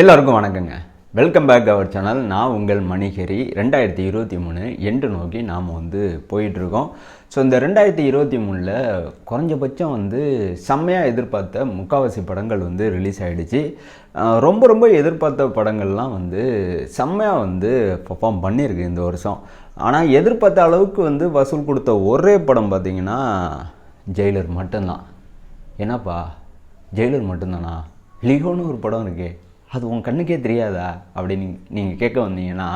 எல்லாருக்கும் வணக்கங்க. Welcome back our channel நான் உங்கள் மணிகரி. ரெண்டாயிரத்தி இருபத்தி மூணு எண்டு நோக்கி நாம் வந்து போயிட்டுருக்கோம். ஸோ இந்த ரெண்டாயிரத்தி இருபத்தி மூணில் குறைஞ்சபட்சம் வந்து செம்மையாக எதிர்பார்த்த முக்காவாசி படங்கள் வந்து ரிலீஸ் ஆகிடுச்சு ரொம்ப ரொம்ப எதிர்பார்த்த படங்கள்லாம் வந்து செம்மையாக வந்து பர்ஃபார்ம் பண்ணியிருக்கு இந்த வருஷம். ஆனால் எதிர்பார்த்த அளவுக்கு வந்து வசூல் கொடுத்த ஒரே படம் பார்த்திங்கன்னா ஜெயிலர் மட்டும்தான். என்னப்பா? ஜெயிலர் மட்டும்தானா? லியோன்னு ஒரு படம் இருக்கே. அது உன் கண்ணுக்கே தெரியாதா? அப்படின்னு நீங்கள் கேட்க வந்தீங்கன்னா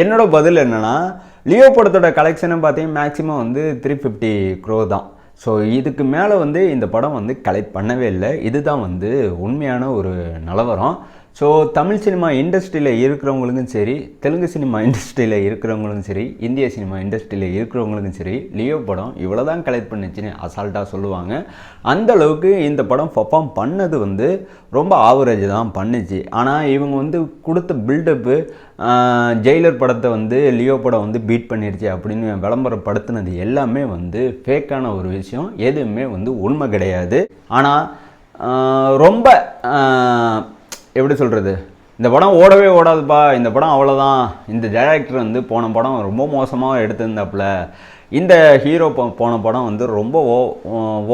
என்னோட பதில் என்னென்னா லியோ படத்தோட கலெக்ஷனை பார்த்தீங்கன்னா மேக்ஸிமம் வந்து த்ரீ ஃபிஃப்டி க்ரோ தான். ஸோ இதுக்கு மேலே வந்து இந்த படம் வந்து கலெக்ட் பண்ணவே இல்லை. இதுதான் வந்து உண்மையான ஒரு நிலவரம். ஸோ தமிழ் சினிமா இண்டஸ்ட்ரியில் இருக்கிறவங்களுக்கும் சரி தெலுங்கு சினிமா இண்டஸ்ட்ரியில் இருக்கிறவங்களுக்கும் சரி இந்திய சினிமா இண்டஸ்ட்ரியில் இருக்கிறவங்களுக்கும் சரி லியோ படம் இவ்வளோ தான் கலெக்ட் பண்ணுச்சுன்னு அசால்ட்டாக சொல்லுவாங்க. அந்த அளவுக்கு இந்த படம் பர்ஃபார்ம் பண்ணது வந்து ரொம்ப ஆவரேஜ் தான் பண்ணுச்சு. ஆனால் இவங்க வந்து கொடுத்த பில்டப்பு ஜெயிலர் படத்தை வந்து லியோ படம் வந்து பீட் பண்ணிடுச்சு அப்படின்னு விளம்பரப்படுத்தினது எல்லாமே வந்து ஃபேக்கான ஒரு விஷயம். எதுவுமே வந்து உண்மை கிடையாது. ஆனால் ரொம்ப எப்படி சொல்கிறது இந்த படம் ஓடவே ஓடாதுப்பா. இந்த படம் அவ்வளோதான் இந்த டைரக்டர் வந்து போன படம் ரொம்ப மோசமாக எடுத்திருந்தாப்புல. இந்த ஹீரோ போன படம் வந்து ரொம்ப ஓ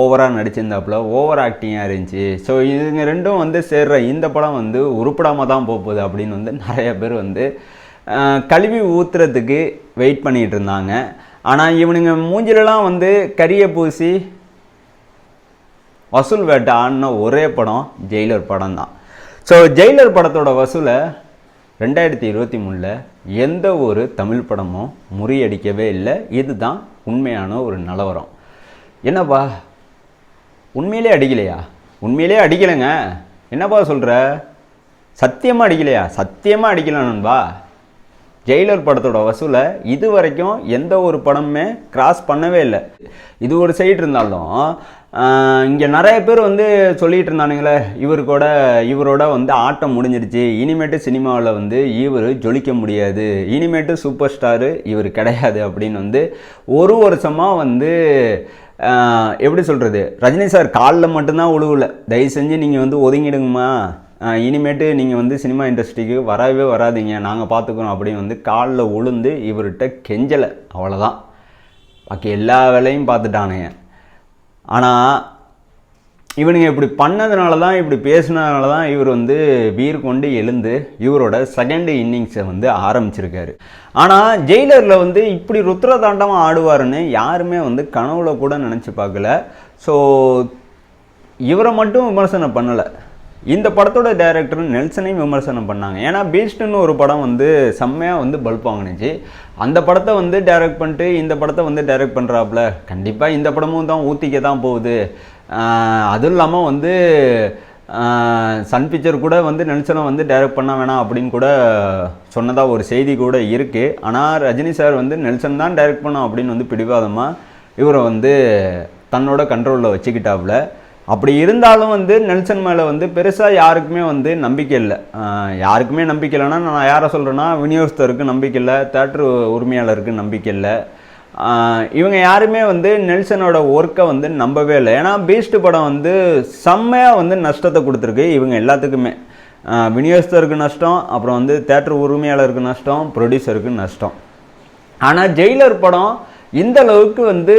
ஓவராக நடிச்சிருந்தாப்புல. ஓவர் ஆக்டிங்காக இருந்துச்சு. ஸோ இதுங்க ரெண்டும் வந்து சேர்ற இந்த படம் வந்து உருப்படாமல் தான் போகுது அப்படின்னு வந்து நிறைய பேர் வந்து கழுவி ஊற்றுறதுக்கு வெயிட் பண்ணிகிட்டு இருந்தாங்க. ஆனால் இவனுங்க மூஞ்சிலலாம் வந்து கரியை பூசி வசூல் வேட்டை ஆடின ஒரே படம் ஜெயிலர் படம் தான் ஸோ ஜெயிலர் படத்தோட வசூலை ரெண்டாயிரத்தி இருபத்தி மூணில் எந்த ஒரு தமிழ் படமும் முறியடிக்கவே இல்லை. இதுதான் உண்மையான ஒரு நிலவரம். என்னப்பா? உண்மையிலே அடிக்கலையா? உண்மையிலே அடிக்கலைங்க. என்னப்பா சொல்கிற சத்தியமாக அடிக்கலையா? சத்தியமாக அடிக்கல நண்பா. ஜெயிலர் படத்தோட வசூலை இது வரைக்கும் எந்த ஒரு படமுமே கிராஸ் பண்ணவே இல்லை. இது ஒரு சைடு இருந்தாலும் இங்கே நிறைய பேர் வந்து சொல்லிகிட்டு இருந்தானுங்களே இவர் கூட இவரோட வந்து ஆட்டம் முடிஞ்சிருச்சு இனிமேட்டு சினிமாவில் வந்து இவர் ஜொலிக்க முடியாது. இனிமேட்டு சூப்பர் ஸ்டாரு இவர் கிடையாது அப்படின்னு வந்து ஒரு வருஷமாக வந்து எப்படி சொல்கிறது ரஜினி சார் காலில் மட்டும்தான் உழுவலை. தயவு செஞ்சு நீங்கள் வந்து ஒதுங்கிடுங்கம்மா. இனிமேட்டு நீங்கள் வந்து சினிமா இண்டஸ்ட்ரிக்கு வரவே வராதிங்க. நாங்கள் பார்த்துக்குறோம் அப்படின்னு வந்து காலில் உளுந்து இவர்கிட்ட கெஞ்சலை. அவ்வளோதான் பாக்கி எல்லா வேலையும் பார்த்துட்டானுங்க ஆனால் இவனுங்க இப்படி பண்ணதுனால தான் இப்படி பேசினதுனால தான் இவர் வந்து வீர் கொண்டு எழுந்து இவரோட செகண்ட் இன்னிங்ஸை வந்து ஆரம்பிச்சிருக்காரு. ஆனால் ஜெயிலரில் வந்து இப்படி ருத்ர தாண்டவம் ஆடுவாருன்னு யாருமே வந்து கனவுல கூட நினச்சி பார்க்கல. ஸோ இவரை மட்டும் விமர்சனம் பண்ணலை. இந்த படத்தோட டைரக்டர் நெல்சனையும் விமர்சனம் பண்ணாங்க. ஏன்னா பீஸ்ட்னு ஒரு படம் வந்து செம்மையாக வந்து பல்ப் வாங்கினுச்சு. அந்த படத்தை வந்து டைரக்ட் பண்ணிட்டு இந்த படத்தை வந்து டைரக்ட் பண்ணுறாப்புல கண்டிப்பாக இந்த படமும் தான் ஊற்றிக்க தான் போகுது. அதுவும் இல்லாமல் வந்து சன் பிக்சர் கூட வந்து நெல்சனை வந்து டைரக்ட் பண்ண வேணாம் அப்படின்னு கூட சொன்னதாக ஒரு செய்தி கூட இருக்குது ஆனால் ரஜினி சார் வந்து நெல்சன் தான் டைரக்ட் பண்ணோம் அப்படின்னு வந்து பிடிவாதமாக இவரை வந்து தன்னோட கண்ட்ரோலில் வச்சுக்கிட்டாப்புல. அப்படி இருந்தாலும் வந்து நெல்சன் மேலே வந்து பெருசாக யாருக்குமே வந்து நம்பிக்கை இல்லை. யாருக்குமே நம்பிக்கை இல்லைன்னா நான் யாரை சொல்கிறேன்னா விநியோகஸ்தருக்கு நம்பிக்கை இல்லை தேட்ரு உரிமையாளருக்கு நம்பிக்கை இல்லை. இவங்க யாருமே வந்து நெல்சனோட ஒர்க்கை வந்து நம்பவே இல்லை. ஏன்னா பீஸ்ட் படம் வந்து செம்மையாக வந்து நஷ்டத்தை கொடுத்துருக்கு இவங்க எல்லாத்துக்குமே. விநியோகஸ்தருக்கு நஷ்டம் அப்புறம் வந்து தேட்டர் உரிமையாளருக்கு நஷ்டம் ப்ரொடியூசருக்கு நஷ்டம். ஆனால் ஜெயிலர் படம் இந்த அளவுக்கு வந்து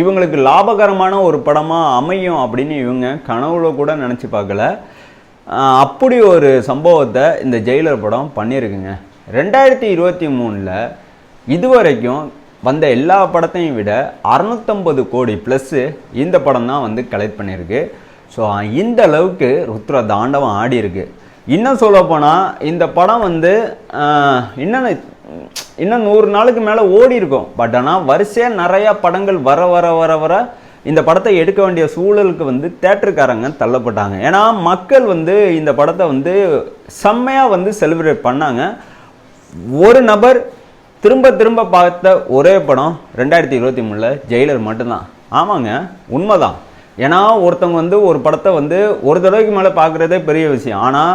இவங்களுக்கு லாபகரமான ஒரு படமாக அமையும் அப்படின்னு இவங்க கனவுல கூட நினச்சி பார்க்கல. அப்படி ஒரு சம்பவத்தை இந்த ஜெயிலர் படம் பண்ணியிருக்குங்க. ரெண்டாயிரத்தி இருபத்தி மூணில் இதுவரைக்கும் வந்த எல்லா படத்தையும் விட அறநூற்றம்பது கோடி ப்ளஸ்ஸு இந்த படம் தான் வந்து கலெக்ட் பண்ணியிருக்கு. ஸோ இந்த அளவுக்கு ருத்ர தாண்டவம் ஆடி இருக்கு இன்னும் சொல்லப்போனால் இந்த படம் வந்து இன்னும் இன்னும் நூறு நாளுக்கு மேலே ஓடி இருக்கும். பட் ஆனால் வரிசையாக நிறையா படங்கள் வர வர வர வர இந்த படத்தை எடுக்க வேண்டிய சூழலுக்கு வந்து தேட்டருக்காரங்க தள்ளப்பட்டாங்க. ஏன்னா மக்கள் வந்து இந்த படத்தை வந்து செம்மையாக வந்து செலிப்ரேட் பண்ணாங்க. ஒரு நபர் திரும்ப திரும்ப பார்த்த ஒரே படம் ரெண்டாயிரத்தி இருபத்தி மூணில் ஜெயிலர் மட்டும்தான். ஆமாங்க உண்மைதான். ஏன்னா ஒருத்தவங்க வந்து ஒரு படத்தை வந்து ஒரு தடவைக்கு மேலே பார்க்குறதே பெரிய விஷயம். ஆனால்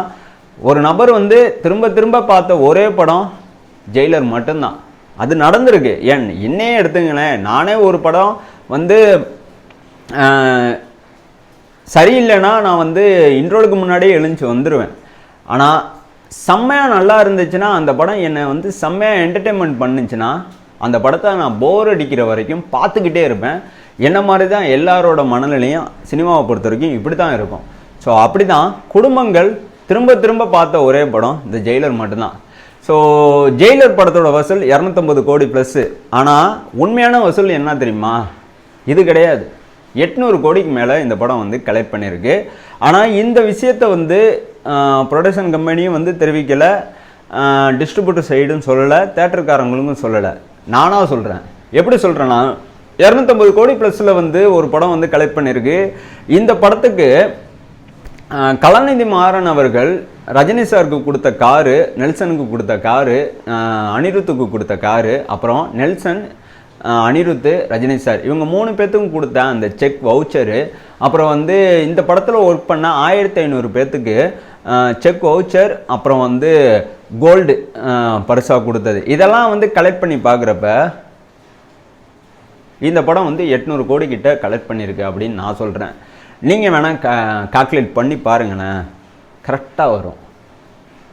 ஒரு நபர் வந்து திரும்ப திரும்ப பார்த்த ஒரே படம் ஜெயிலர் மட்டும்தான். அது நடந்திருக்கு. ஏன் என்னையே எடுத்துங்களேன். நானே ஒரு படம் வந்து சரியில்லைன்னா நான் வந்து இன்ட்ரோலுக்கு முன்னாடியே எழுந்துச்சு வந்துடுவேன் ஆனால் செம்மையாக நல்லா இருந்துச்சுன்னா அந்த படம் என்னை வந்து செம்மையாக என்டர்டெயின்மெண்ட் பண்ணுச்சுன்னா அந்த படத்தை நான் போர் அடிக்கிற வரைக்கும் பார்த்துக்கிட்டே இருப்பேன். என்ன மாதிரி தான் எல்லாரோட மனநிலையும் சினிமாவை பொறுத்த வரைக்கும் இப்படி தான் இருக்கும். ஸோ அப்படி தான் குடும்பங்கள் திரும்ப திரும்ப பார்த்த ஒரே படம் இந்த ஜெயிலர் மட்டும்தான். ஸோ ஜெயிலர் படத்தோட வசூல் இரநூத்தம்பது கோடி ப்ளஸ்ஸு ஆனால் உண்மையான வசூல் என்ன தெரியுமா? இது கிடையாது. எட்நூறு கோடிக்கு மேலே இந்த படம் வந்து கலெக்ட் பண்ணியிருக்கு. ஆனால் இந்த விஷயத்தை வந்து ப்ரொடக்ஷன் கம்பெனியும் வந்து தெரிவிக்கலை. டிஸ்ட்ரிபியூட்டர் சைடும் சொல்லலை. தேட்டருக்காரங்களுக்கும் சொல்லலை. நானாக சொல்கிறேன் எப்படி சொல்கிறேன்னா இரநூத்தம்பது கோடி ப்ளஸில் வந்து ஒரு படம் வந்து கலெக்ட் பண்ணியிருக்கு. இந்த படத்துக்கு கலாநிதி மாறன் அவர்கள் ரஜினி சாருக்கு கொடுத்த காரு நெல்சனுக்கு கொடுத்த காரு அனிருத்துக்கு கொடுத்த காரு அப்புறம் நெல்சன் அனிருத்து ரஜினி சார் இவங்க மூணு பேர்த்துக்கும் கொடுத்த அந்த செக் வவுச்சரு அப்புறம் வந்து இந்த படத்தில் ஒர்க் பண்ண ஆயிரத்தி ஐநூறு பேர்த்துக்கு செக் வவுச்சர் அப்புறம் வந்து கோல்டு பரிசாக கொடுத்தது. இதெல்லாம் வந்து கலெக்ட் பண்ணி பார்க்குறப்ப இந்த படம் வந்து எட்நூறு கோடி கிட்ட கலெக்ட் பண்ணியிருக்கு அப்படின்னு நான் சொல்கிறேன் நீங்கள் வேணால் கா கால்குலேட் பண்ணி பாருங்கண்ணே. கரெக்டாக வரும்.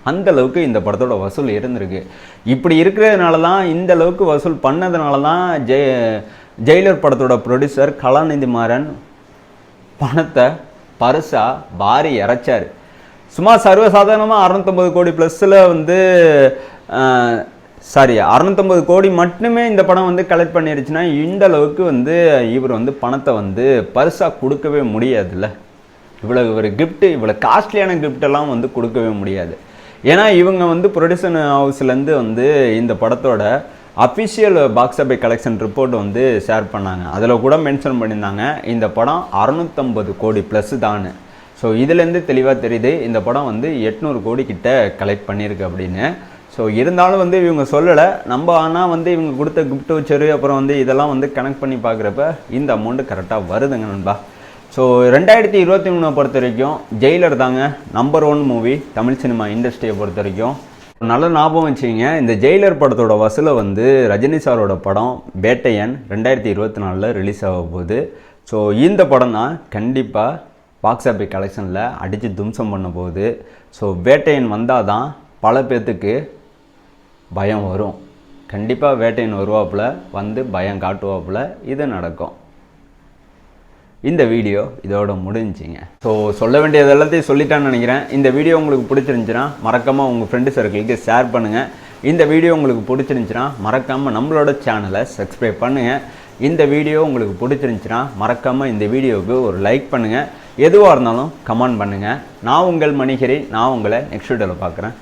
அந்தளவுக்கு இந்த படத்தோட வசூல் இருந்திருக்கு. இப்படி இருக்கிறதுனால தான் இந்த அளவுக்கு வசூல் பண்ணதுனால தான் ஜெய ஜெயிலர் படத்தோட ப்ரொடியூசர் கலாநிதி மாறன் பணத்தை பரிசாக பாரி இறைச்சார். சும்மா சர்வசாதாரணமாக அறநூத்தொம்பது கோடி ப்ளஸில் வந்து சாரி அறநூத்தம்பது கோடி மட்டுமே இந்த படம் வந்து கலெக்ட் பண்ணிருச்சுன்னா இந்த அளவுக்கு வந்து இவர் வந்து பணத்தை வந்து பரிசாக கொடுக்கவே முடியாதுல்ல. இவ்வளோ ஒரு கிஃப்ட்டு இவ்வளோ காஸ்ட்லியான கிஃப்டெல்லாம் வந்து கொடுக்கவே முடியாது. ஏன்னா இவங்க வந்து ப்ரொடியூசன் ஹவுஸ்லேருந்து வந்து இந்த படத்தோட official box office collection report வந்து ஷேர் பண்ணாங்க. அதில் கூட மென்ஷன் பண்ணியிருந்தாங்க இந்த படம் அறநூற்றம்பது கோடி ப்ளஸ் தான் ஸோ இதுலேருந்து தெளிவாக தெரியுது இந்த படம் வந்து எட்நூறு கோடி கிட்ட கலெக்ட் பண்ணியிருக்கு அப்படின்னு. ஸோ இருந்தாலும் வந்து இவங்க சொல்லலை. நம்ம ஆனால் வந்து இவங்க கொடுத்த கிஃப்ட் வச்சரு அப்புறம் வந்து இதெல்லாம் வந்து கனெக்ட் பண்ணி பார்க்குறப்ப இந்த அமௌண்ட்டு கரெக்டாக வருதுங்க நண்பா. ஸோ ரெண்டாயிரத்தி இருபத்தி மூணை பொறுத்த வரைக்கும் ஜெயிலர் தாங்க number one movie Tamil cinema இண்டஸ்ட்ரியை பொறுத்த வரைக்கும். நல்ல ஞாபகம் வச்சுங்க இந்த ஜெயிலர் படத்தோட வசூலை வந்து ரஜினி சாரோட படம் பேட்டையன் ரெண்டாயிரத்தி இருபத்தி நாலில் ரிலீஸ் ஆக போகுது. ஸோ இந்த படம் தான் கண்டிப்பாக பாக்ஸ் ஆஃபீஸ் கலெக்ஷனில் அடித்து தும்சம் பண்ண போகுது. ஸோ வேட்டையன் வந்தால் தான் பல பேர்த்துக்கு பயம் வரும். கண்டிப்பாக வேட்டையின் வருவாப்புல வந்து பயம் காட்டுவாப்புல இது நடக்கும். இந்த வீடியோ இதோட முடிஞ்சிங்க. ஸோ சொல்ல வேண்டியது எல்லாத்தையும் சொல்லிட்டான்னு நினைக்கிறேன். இந்த வீடியோ உங்களுக்கு பிடிச்சிருந்துச்சுன்னா மறக்காமல் உங்கள் ஃப்ரெண்டு சர்க்கிளுக்கு ஷேர் பண்ணுங்கள் இந்த வீடியோ உங்களுக்கு பிடிச்சிருந்துச்சுன்னா மறக்காமல் நம்மளோட சேனலை சப்ஸ்கிரைப் பண்ணுங்கள் இந்த வீடியோ உங்களுக்கு பிடிச்சிருந்துச்சுன்னா மறக்காமல் இந்த வீடியோவுக்கு ஒரு லைக் பண்ணுங்கள் எதுவாக இருந்தாலும் கமெண்ட் பண்ணுங்கள் நான் உங்கள் மணிகரி. நான் உங்களை நெக்ஸ்ட் வீடியோவில் பார்க்குறேன்.